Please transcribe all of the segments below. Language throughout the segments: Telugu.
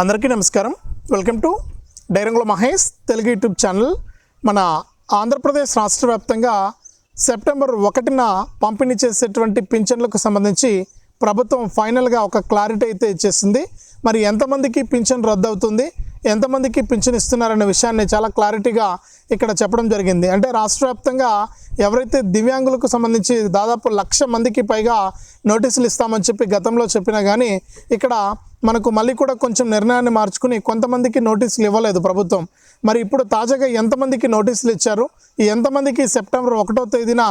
అందరికీ నమస్కారం. Welcome to Dairangula Mahesh Telugu YouTube channel. మన ఆంధ్రప్రదేశ్ రాష్ట్ర వ్యాప్తంగా సెప్టెంబర్ ఒకటిన పంపిణీ చేసేటువంటి పింఛన్లకు సంబంధించి ప్రభుత్వం ఫైనల్గా ఒక క్లారిటీ అయితే ఇచ్చేసింది మరి ఎంతమందికి పింఛన్ రద్దు అవుతుంది ఎంతమందికి పింఛన్ ఇస్తున్నారనే విషయాన్ని చాలా క్లారిటీగా ఇక్కడ చెప్పడం జరిగింది. అంటే రాష్ట్ర వ్యాప్తంగా ఎవరైతే దివ్యాంగులకు సంబంధించి దాదాపు లక్ష మందికి పైగా నోటీసులు ఇస్తామని చెప్పి గతంలో చెప్పినా కానీ ఇక్కడ మనకు మళ్ళీ కూడా కొంచెం నిర్ణయాన్ని మార్చుకుని కొంతమందికి నోటీసులు ఇవ్వలేదు ప్రభుత్వం. మరి ఇప్పుడు తాజాగా ఎంతమందికి నోటీసులు ఇచ్చారు? ఈ ఎంతమందికి సెప్టెంబర్ ఒకటో తేదీన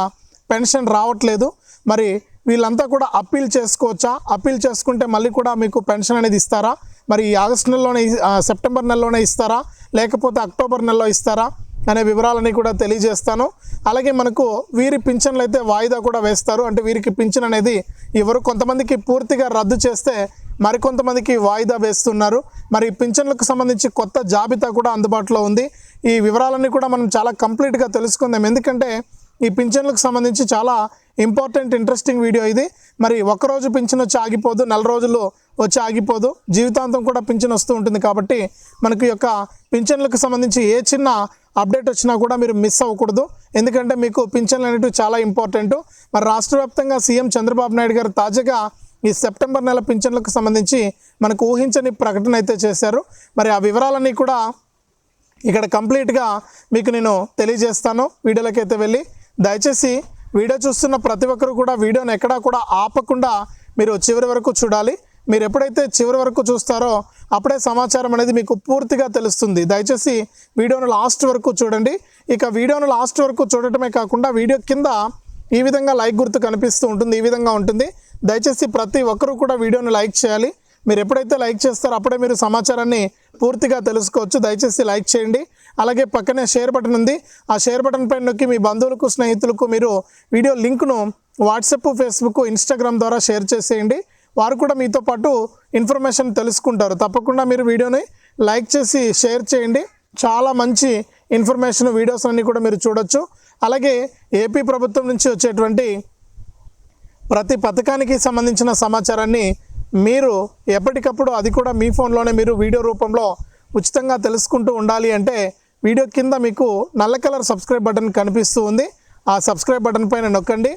పెన్షన్ రావట్లేదు? మరి వీళ్ళంతా కూడా అప్పీల్ చేసుకోవచ్చా? అప్పీల్ చేసుకుంటే మళ్ళీ కూడా మీకు పెన్షన్ అనేది ఇస్తారా? మరి ఈ ఆగస్ట్ నెలలోనే సెప్టెంబర్ నెలలోనే ఇస్తారా? లేకపోతే అక్టోబర్ నెలలో ఇస్తారా? అనే వివరాలని కూడా తెలియజేస్తాను. అలాగే మనకు వీరి పింఛన్లు అయితే వాయిదా కూడా వేస్తారు. అంటే వీరికి పింఛన్ అనేది ఎవరు కొంతమందికి పూర్తిగా రద్దు చేస్తే మరికొంతమందికి వాయిదా వేస్తున్నారు. మరి పింఛన్లకు సంబంధించి కొత్త జాబితా కూడా అందుబాటులో ఉంది. ఈ వివరాలన్నీ కూడా మనం చాలా కంప్లీట్గా తెలుసుకుందాం. ఎందుకంటే ఈ పింఛన్లకు సంబంధించి చాలా ఇంపార్టెంట్ ఇంట్రెస్టింగ్ వీడియో ఇది. మరి ఒక్కరోజు పింఛన్ వచ్చి ఆగిపోదు నెల రోజులు వచ్చి ఆగిపోదు. జీవితాంతం కూడా పింఛన్ వస్తూ ఉంటుంది కాబట్టి మనకి యొక్క పింఛన్లకు సంబంధించి ఏ చిన్న అప్డేట్ వచ్చినా కూడా మీరు మిస్ అవ్వకూడదు. ఎందుకంటే మీకు పింఛన్లు అనేటివి చాలా ఇంపార్టెంట్. మరి రాష్ట్ర వ్యాప్తంగా సీఎం చంద్రబాబు నాయుడు గారు తాజాగా ఈ సెప్టెంబర్ నెల పింఛన్లకు సంబంధించి మనకు ఊహించని ప్రకటన అయితే చేశారు. మరి ఆ వివరాలన్నీ కూడా ఇక్కడ కంప్లీట్గా మీకు నేను తెలియజేస్తాను. వీడియోలోకి అయితే వెళ్ళి దయచేసి వీడియో చూస్తున్న ప్రతి ఒక్కరు కూడా వీడియోని ఎక్కడా కూడా ఆపకుండా మీరు చివరి వరకు చూడాలి. మీరు ఎప్పుడైతే చివరి వరకు చూస్తారో అప్పుడే సమాచారం అనేది మీకు పూర్తిగా తెలుస్తుంది. దయచేసి వీడియోను లాస్ట్ వరకు చూడండి. ఇక వీడియోను లాస్ట్ వరకు చూడటమే కాకుండా వీడియో కింద ఈ విధంగా లైక్ గుర్తు కనిపిస్తూ ఉంటుంది. ఈ విధంగా ఉంటుంది. దయచేసి ప్రతి ఒక్కరూ కూడా వీడియోని లైక్ చేయాలి. మీరు ఎప్పుడైతే లైక్ చేస్తారో అప్పుడే మీరు సమాచారాన్ని పూర్తిగా తెలుసుకోవచ్చు. దయచేసి లైక్ చేయండి. అలాగే పక్కనే షేర్ బటన్ ఉంది. ఆ షేర్ బటన్ పైన నొక్కి మీ బంధువులకు స్నేహితులకు మీరు వీడియో లింక్ను వాట్సాప్ ఫేస్బుక్ ఇన్స్టాగ్రామ్ ద్వారా షేర్ చేసేయండి. వారు కూడా మీతో పాటు ఇన్ఫర్మేషన్ తెలుసుకుంటారు. తప్పకుండా మీరు వీడియోని లైక్ చేసి షేర్ చేయండి. చాలా మంచి ఇన్ఫర్మేషన్ వీడియోస్ అన్నీ కూడా మీరు చూడొచ్చు. అలాగే ఏపీ ప్రభుత్వం నుంచి వచ్చేటువంటి ప్రతి పథకానికి సంబంధించిన సమాచారాన్ని మీరు ఎప్పటికప్పుడు అది కూడా మీ ఫోన్లోనే మీరు వీడియో రూపంలో ఉచితంగా తెలుసుకుంటూ ఉండాలి అంటే వీడియో కింద మీకు నల్ల కలర్ సబ్స్క్రైబ్ బటన్ కనిపిస్తూ ఉంది. ఆ సబ్స్క్రైబ్ బటన్ పైన నొక్కండి.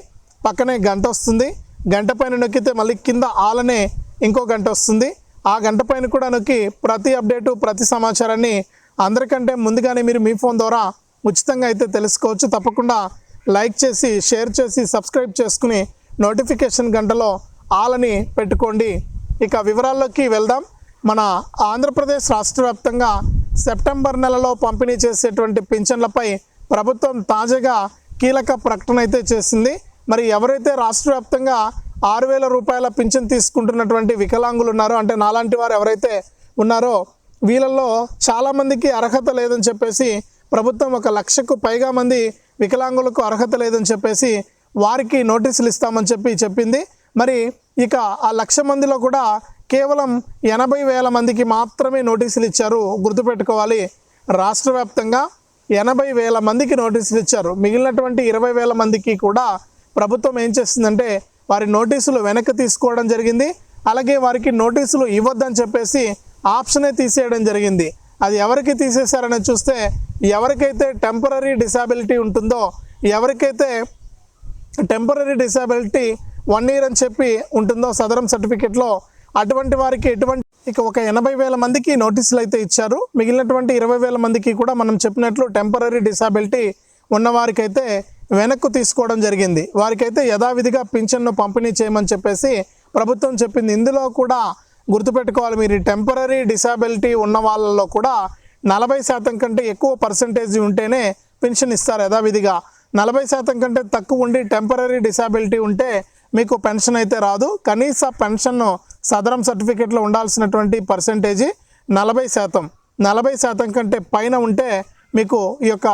పక్కనే గంట వస్తుంది. గంట పైన నొక్కితే మళ్ళీ కింద ఆలనే ఇంకో గంట వస్తుంది. ఆ గంట పైన కూడా నొక్కి ప్రతి అప్డేటు ప్రతి సమాచారాన్ని అందరికంటే ముందుగానే మీరు మీ ఫోన్ ద్వారా ఉచితంగా అయితే తెలుసుకోవచ్చు. తప్పకుండా లైక్ చేసి షేర్ చేసి సబ్స్క్రైబ్ చేసుకుని నోటిఫికేషన్ గంటలో ఆలని పెట్టుకోండి. ఇక వివరాల్లోకి వెళ్దాం. మన ఆంధ్రప్రదేశ్ రాష్ట్ర వ్యాప్తంగా సెప్టెంబర్ నెలలో పంపిణీ చేసేటువంటి పింఛన్లపై ప్రభుత్వం తాజాగా కీలక ప్రకటన అయితే చేసింది. మరి ఎవరైతే రాష్ట్ర వ్యాప్తంగా ఆరు వేల రూపాయల పింఛన్ తీసుకుంటున్నటువంటి వికలాంగులు ఉన్నారో అంటే నాలాంటి వారు ఎవరైతే ఉన్నారో వీళ్ళల్లో చాలామందికి అర్హత లేదని చెప్పేసి ప్రభుత్వం ఒక లక్షకు పైగా మంది వికలాంగులకు అర్హత లేదని చెప్పేసి వారికి నోటీసులు ఇస్తామని చెప్పి చెప్పింది. మరి ఇక ఆ లక్ష మందిలో కూడా కేవలం ఎనభై వేల మందికి మాత్రమే నోటీసులు ఇచ్చారు. గుర్తుపెట్టుకోవాలి. రాష్ట్ర వ్యాప్తంగా ఎనభై వేల మందికి నోటీసులు ఇచ్చారు. మిగిలినటువంటి ఇరవై వేల మందికి కూడా ప్రభుత్వం ఏం చేస్తుందంటే వారి నోటీసులు వెనక్కి తీసుకోవడం జరిగింది. అలాగే వారికి నోటీసులు ఇవ్వద్దని చెప్పేసి ఆప్షనే తీసేయడం జరిగింది. అది ఎవరికి తీసేశారని చూస్తే ఎవరికైతే టెంపరీ డిసాబిలిటీ ఉంటుందో ఎవరికైతే టెంపరీ డిసాబిలిటీ వన్ ఇయర్ అని చెప్పి ఉంటుందో సదరం సర్టిఫికేట్లో అటువంటి వారికి ఎటువంటి ఇక ఒక ఎనభై వేల మందికి నోటీసులు అయితే ఇచ్చారు. మిగిలినటువంటి ఇరవై వేల మందికి కూడా మనం చెప్పినట్లు టెంపరీ డిసాబిలిటీ ఉన్నవారికైతే వెనక్కు తీసుకోవడం జరిగింది. వారికైతే యథావిధిగా పింఛన్ను పంపిణీ చేయమని చెప్పేసి ప్రభుత్వం చెప్పింది. ఇందులో కూడా గుర్తుపెట్టుకోవాలి మీరు టెంపరీ డిసాబిలిటీ ఉన్న వాళ్ళలో కూడా నలభై శాతం కంటే ఎక్కువ పర్సంటేజ్ ఉంటేనే పెన్షన్ ఇస్తారు యథావిధిగా. నలభై శాతం కంటే తక్కువ ఉండి టెంపరీ డిసాబిలిటీ ఉంటే మీకు పెన్షన్ అయితే రాదు. కనీస పెన్షన్ సదరం సర్టిఫికేట్లో ఉండాల్సినటువంటి పర్సంటేజీ నలభై శాతం. నలభై శాతం కంటే పైన ఉంటే మీకు ఈ యొక్క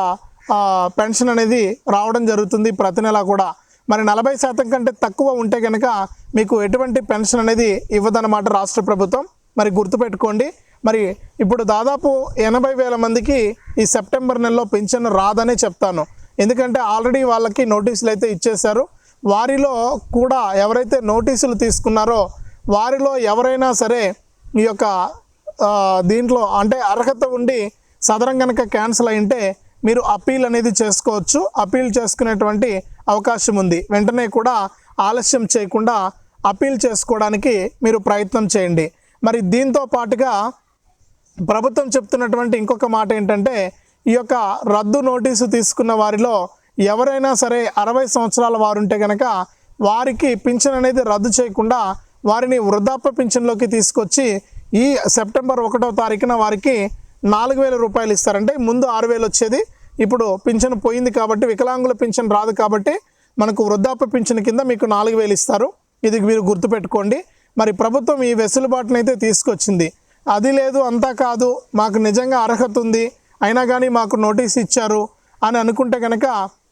పెన్షన్ అనేది రావడం జరుగుతుంది ప్రతి నెల కూడా. మరి నలభై శాతం కంటే తక్కువ ఉంటే కనుక మీకు ఎటువంటి పెన్షన్ అనేది ఇవ్వదన్నమాట రాష్ట్ర ప్రభుత్వం. మరి గుర్తుపెట్టుకోండి. మరి ఇప్పుడు దాదాపు ఎనభై వేల మందికి ఈ సెప్టెంబర్ నెలలో పెన్షన్ రాదనే చెప్తాను. ఎందుకంటే ఆల్రెడీ వాళ్ళకి నోటీసులు అయితే ఇచ్చేశారు. వారిలో కూడా ఎవరైతే నోటీసులు తీసుకున్నారో వారిలో ఎవరైనా సరే ఈ యొక్క దీంట్లో అంటే అర్హత ఉండి సదరం కనుక క్యాన్సిల్ అయింటే మీరు అప్పీల్ అనేది చేసుకోవచ్చు. అప్పీల్ చేసుకునేటువంటి అవకాశం ఉంది. వెంటనే కూడా ఆలస్యం చేయకుండా అప్పీల్ చేసుకోవడానికి మీరు ప్రయత్నం చేయండి. మరి దీంతో పాటుగా ప్రభుత్వం చెప్తున్నటువంటి ఇంకొక మాట ఏంటంటే ఈ యొక్క రద్దు నోటీసు తీసుకున్న వారిలో ఎవరైనా సరే అరవై సంవత్సరాల వారుంటే కనుక వారికి పింఛన్ అనేది రద్దు చేయకుండా వారిని వృద్ధాప్య పింఛన్లోకి తీసుకొచ్చి ఈ సెప్టెంబర్ ఒకటో తారీఖున వారికి నాలుగు వేల రూపాయలు ఇస్తారంటే ముందు ఆరు వేలు వచ్చేది. ఇప్పుడు పింఛన్ పోయింది కాబట్టి వికలాంగుల పింఛన్ రాదు కాబట్టి మనకు వృద్ధాప్య పింఛన్ కింద మీకు నాలుగు వేలు ఇస్తారు. ఇది మీరు గుర్తుపెట్టుకోండి. మరి ప్రభుత్వం ఈ వెసులుబాటును అయితే తీసుకొచ్చింది. అది లేదు అంతా కాదు మాకు నిజంగా అర్హత ఉంది అయినా కానీ మాకు నోటీస్ ఇచ్చారు అని అనుకుంటే కనుక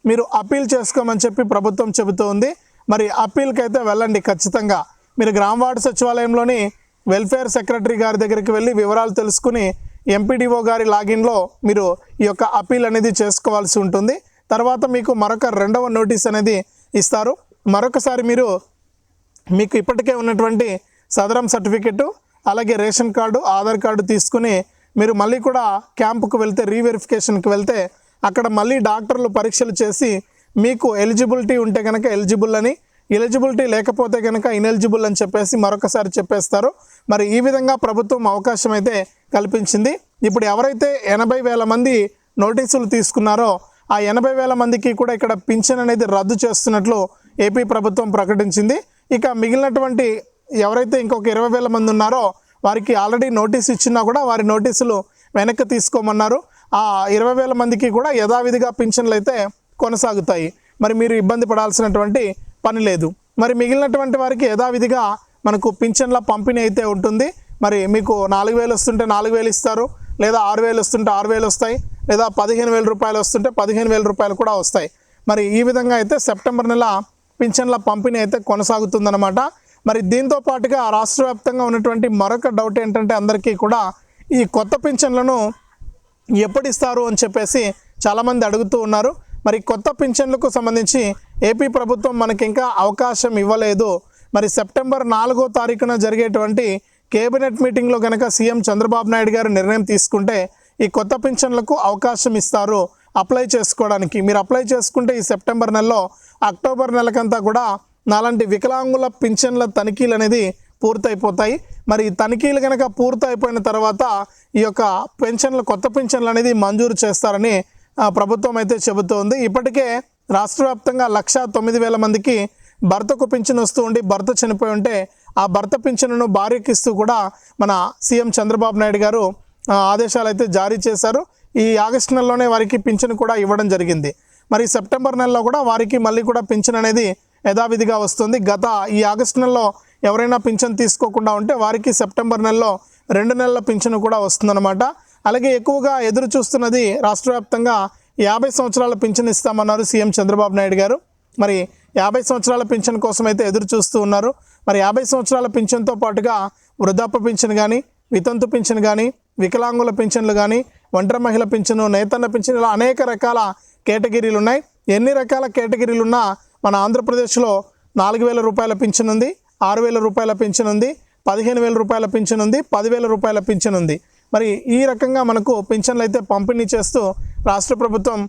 మీరు అప్పీల్ చేసుకోమని చెప్పి ప్రభుత్వం చెబుతోంది. మరి అప్పీల్కి అయితే వెళ్ళండి ఖచ్చితంగా. మీరు గ్రామ వార్డు సచివాలయంలోని వెల్ఫేర్ సెక్రటరీ గారి దగ్గరికి వెళ్ళి వివరాలు తెలుసుకుని ఎంపీడీఓ గారి లాగిన్లో మీరు ఈ యొక్క అప్పీల్ అనేది చేసుకోవాల్సి ఉంటుంది. తర్వాత మీకు మరొక రెండవ నోటీస్ అనేది ఇస్తారు. మరొకసారి మీరు మీకు ఇప్పటికే ఉన్నటువంటి సదరం సర్టిఫికెట్ అలాగే రేషన్ కార్డు ఆధార్ కార్డు తీసుకుని మీరు మళ్ళీ కూడా క్యాంపుకు వెళ్తే రీవెరిఫికేషన్కి వెళ్తే అక్కడ మళ్ళీ డాక్టర్లు పరీక్షలు చేసి మీకు ఎలిజిబిలిటీ ఉంటే కనుక ఎలిజిబుల్ అని ఎలిజిబిలిటీ లేకపోతే కనుక ఇనెలిజిబుల్ అని చెప్పేసి మరొకసారి చెప్పేస్తారు. మరి ఈ విధంగా ప్రభుత్వం అవకాశం అయితే కల్పించింది. ఇప్పుడు ఎవరైతే ఎనభై వేల మంది నోటీసులు తీసుకున్నారో ఆ ఎనభై వేల మందికి కూడా ఇక్కడ పింఛన్ అనేది రద్దు చేస్తున్నట్లు ఏపీ ప్రభుత్వం ప్రకటించింది. ఇక మిగిలినటువంటి ఎవరైతే ఇంకొక ఇరవై వేల మంది ఉన్నారో వారికి ఆల్రెడీ నోటీస్ ఇచ్చినా కూడా వారి నోటీసులు వెనక్కి తీసుకోమన్నారు. ఆ ఇరవై వేల మందికి కూడా యథావిధిగా పింఛన్లు అయితే కొనసాగుతాయి. మరి మీరు ఇబ్బంది పడాల్సినటువంటి పని లేదు. మరి మిగిలినటువంటి వారికి యథావిధిగా మనకు పింఛన్ల పంపిణీ అయితే ఉంటుంది. మరి మీకు నాలుగు వేలు వస్తుంటే నాలుగు వేలు ఇస్తారు. లేదా ఆరు వేలు వస్తుంటే ఆరు వేలు వస్తాయి. లేదా పదిహేను వేల రూపాయలు వస్తుంటే పదిహేను వేల రూపాయలు కూడా వస్తాయి. మరి ఈ విధంగా అయితే సెప్టెంబర్ నెల పింఛన్ల పంపిణీ అయితే కొనసాగుతుందన్నమాట. మరి దీంతో పాటుగా రాష్ట్ర వ్యాప్తంగా ఉన్నటువంటి మరొక డౌట్ ఏంటంటే అందరికీ కూడా ఈ కొత్త పింఛన్లను ఎప్పుడు ఇస్తారు అని చెప్పేసి చాలామంది అడుగుతూ ఉన్నారు. మరి కొత్త పింఛన్లకు సంబంధించి ఏపీ ప్రభుత్వం మనకి ఇంకా అవకాశం ఇవ్వలేదు. మరి సెప్టెంబర్ నాలుగో తారీఖున జరిగేటువంటి కేబినెట్ మీటింగ్లో కనుక సీఎం చంద్రబాబు నాయుడు గారు నిర్ణయం తీసుకుంటే ఈ కొత్త పింఛన్లకు అవకాశం ఇస్తారు. అప్లై చేసుకోవడానికి. మీరు అప్లై చేసుకుంటే ఈ సెప్టెంబర్ నెలలో అక్టోబర్ నెలకంతా కూడా నాలాంటి వికలాంగుల పింఛన్ల తనిఖీలు అనేది పూర్తయిపోతాయి. మరి తనిఖీలు కనుక పూర్తయిపోయిన తర్వాత ఈ యొక్క పెన్షన్లు కొత్త పెన్షన్లు అనేది మంజూరు చేస్తారని ప్రభుత్వం అయితే చెబుతోంది. ఇప్పటికే రాష్ట్ర వ్యాప్తంగా లక్ష తొమ్మిది వేల మందికి భర్తకు పింఛను వస్తూ ఉండి భర్త చనిపోయి ఉంటే ఆ భర్త పింఛనును భార్యకిస్తూ కూడా మన సీఎం చంద్రబాబు నాయుడు గారు ఆదేశాలు అయితే జారీ చేశారు. ఈ ఆగస్టు నెలలోనే వారికి పింఛను కూడా ఇవ్వడం జరిగింది. మరి సెప్టెంబర్ నెలలో కూడా వారికి మళ్ళీ కూడా పింఛన్ అనేది యథావిధిగా వస్తుంది. గత ఈ ఆగస్టు నెలలో ఎవరైనా పింఛన్ తీసుకోకుండా ఉంటే వారికి సెప్టెంబర్ నెలలో రెండు నెలల పింఛన్ కూడా వస్తుందన్నమాట. అలాగే ఎక్కువగా ఎదురు చూస్తున్నది రాష్ట్ర వ్యాప్తంగా యాభై సంవత్సరాల పింఛన్ ఇస్తామన్నారు సీఎం చంద్రబాబు నాయుడు గారు. మరి యాభై సంవత్సరాల పింఛన్ కోసం అయితే ఎదురు చూస్తూ ఉన్నారు. మరి యాభై సంవత్సరాల పింఛన్తో పాటుగా వృద్ధాప్య పింఛన్ కానీ వితంతు పింఛన్ కానీ వికలాంగుల పింఛన్లు కానీ ఒంటరి మహిళ పింఛను నేతన్న పింఛన్ ఇలా అనేక రకాల కేటగిరీలు ఉన్నాయి. ఎన్ని రకాల కేటగిరీలు ఉన్నా మన ఆంధ్రప్రదేశ్లో నాలుగు వేల రూపాయల పింఛన్ ఉంది ఆరు వేల రూపాయల పింఛన్ ఉంది పదిహేను వేల రూపాయల పింఛన్ ఉంది పదివేల రూపాయల పింఛన్ ఉంది. మరి ఈ రకంగా మనకు పింఛన్లు అయితే పంపిణీ చేస్తూ రాష్ట్ర ప్రభుత్వం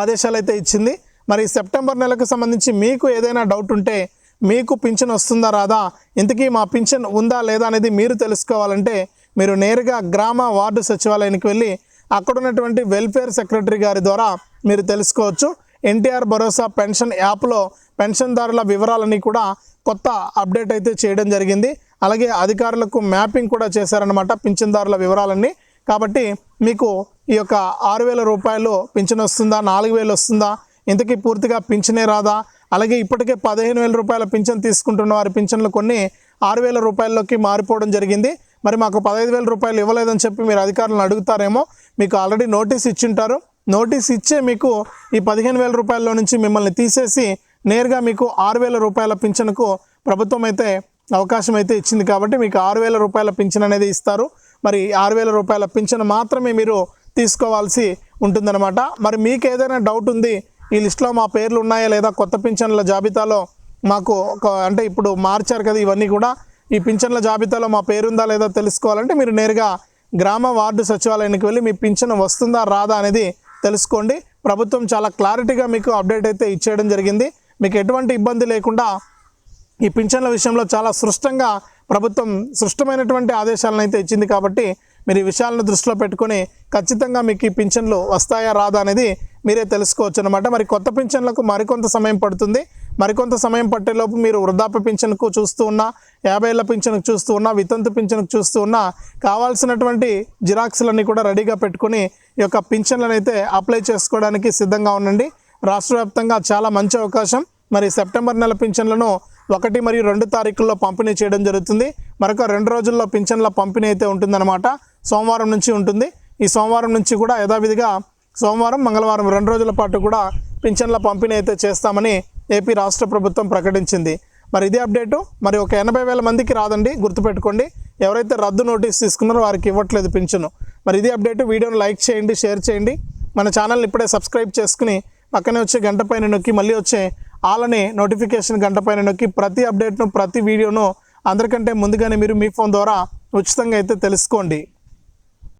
ఆదేశాలు అయితే ఇచ్చింది. మరి సెప్టెంబర్ నెలకు సంబంధించి మీకు ఏదైనా డౌట్ ఉంటే మీకు పింఛన్ వస్తుందా రాదా ఇంతకీ మా పింఛన్ ఉందా లేదా అనేది మీరు తెలుసుకోవాలంటే మీరు నేరుగా గ్రామ వార్డు సచివాలయానికి వెళ్ళి అక్కడ ఉన్నటువంటి వెల్ఫేర్ సెక్రటరీ గారి ద్వారా మీరు తెలుసుకోవచ్చు. ఎన్టీఆర్ భరోసా పెన్షన్ యాప్లో పెన్షన్దారుల వివరాలని కూడా కొత్త అప్డేట్ అయితే చేయడం జరిగింది. అలాగే అధికారులకు మ్యాపింగ్ కూడా చేశారనమాట పింఛన్దారుల వివరాలన్నీ. కాబట్టి మీకు ఈ యొక్క ఆరు వేల రూపాయలు పింఛన్ వస్తుందా నాలుగు వేలు వస్తుందా ఇంతకీ పూర్తిగా పింఛనే రాదా? అలాగే ఇప్పటికే పదిహేను వేల రూపాయల పింఛన్ తీసుకుంటున్న వారి పింఛన్లు కొన్ని ఆరు వేల రూపాయల్లోకి మారిపోవడం జరిగింది. మరి మాకు పదహైదు వేల రూపాయలు ఇవ్వలేదని చెప్పి మీరు అధికారులను అడుగుతారేమో మీకు ఆల్రెడీ నోటీస్ ఇచ్చింటారు. నోటీస్ ఇచ్చే మీకు ఈ పదిహేను వేల రూపాయల్లో నుంచి మిమ్మల్ని తీసేసి నేరుగా మీకు ఆరు వేల రూపాయల పింఛన్కు ప్రభుత్వం అయితే అవకాశం అయితే ఇచ్చింది కాబట్టి మీకు ఆరు వేల రూపాయల పింఛన్ అనేది ఇస్తారు. మరి ఆరు వేల రూపాయల పింఛన్ మాత్రమే మీరు తీసుకోవాల్సి ఉంటుందన్నమాట. మరి మీకు ఏదైనా డౌట్ ఉంది ఈ లిస్ట్లో మా పేర్లు ఉన్నాయా లేదా కొత్త పింఛన్ల జాబితాలో మాకు ఒక అంటే ఇప్పుడు మార్చారు కదా ఇవన్నీ కూడా. ఈ పింఛన్ల జాబితాలో మా పేరుందా లేదా తెలుసుకోవాలంటే మీరు నేరుగా గ్రామ వార్డు సచివాలయానికి వెళ్ళి మీ పింఛన్ వస్తుందా రాదా అనేది తెలుసుకోండి. ప్రభుత్వం చాలా క్లారిటీగా మీకు అప్డేట్ అయితే ఇచ్చేయడం జరిగింది. మీకు ఎటువంటి ఇబ్బంది లేకుండా ఈ పింఛన్ల విషయంలో చాలా స్పష్టంగా ప్రభుత్వం స్పష్టమైనటువంటి ఆదేశాలను అయితే ఇచ్చింది కాబట్టి మీరు ఈ విషయాలను దృష్టిలో పెట్టుకొని ఖచ్చితంగా మీకు ఈ పింఛన్లు వస్తాయా రాదా అనేది మీరే తెలుసుకోవచ్చు అనమాట మరి కొత్త పింఛన్లకు మరికొంత సమయం పడుతుంది. మరికొంత సమయం పట్టేలోపు మీరు వృద్ధాప్య పింఛన్కు చూస్తూ ఉన్నా యాభై ఏళ్ళ పింఛన్కు చూస్తూ ఉన్నా వితంతు పింఛన్కు చూస్తూ ఉన్నా కావాల్సినటువంటి జిరాక్స్లన్నీ కూడా రెడీగా పెట్టుకుని ఈ యొక్క పింఛన్లను అయితే అప్లై చేసుకోవడానికి సిద్ధంగా ఉండండి. రాష్ట్ర వ్యాప్తంగా చాలా మంచి అవకాశం. మరి సెప్టెంబర్ నెల పింఛన్లను ఒకటి మరియు రెండు తారీఖుల్లో పంపిణీ చేయడం జరుగుతుంది. మరొక రెండు రోజుల్లో పింఛన్ల పంపిణీ అయితే ఉంటుందన్నమాట. సోమవారం నుంచి ఉంటుంది. ఈ సోమవారం నుంచి కూడా యథావిధిగా సోమవారం మంగళవారం రెండు రోజుల పాటు కూడా పింఛన్ల పంపిణీ అయితే చేస్తామని ఏపీ రాష్ట్ర ప్రభుత్వం ప్రకటించింది. మరి ఇదే అప్డేటు. మరి ఒక ఎనభై వేల మందికి రాదండి. గుర్తుపెట్టుకోండి. ఎవరైతే రద్దు నోటీస్ తీసుకున్నారో వారికి ఇవ్వట్లేదు పింఛను. మరి ఇదే అప్డేటు. వీడియోని లైక్ చేయండి షేర్ చేయండి. మన ఛానల్ని ఇప్పుడే సబ్స్క్రైబ్ చేసుకుని పక్కనే వచ్చే గంట పైన నొక్కి మళ్ళీ వచ్చే ఆలనే నోటిఫికేషన్ గంట పైన నొక్కి ప్రతి అప్డేట్ను ప్రతి వీడియోను అందరికంటే ముందుగానే మీరు మీ ఫోన్ ద్వారా ఉచితంగా అయితే తెలుసుకోండి.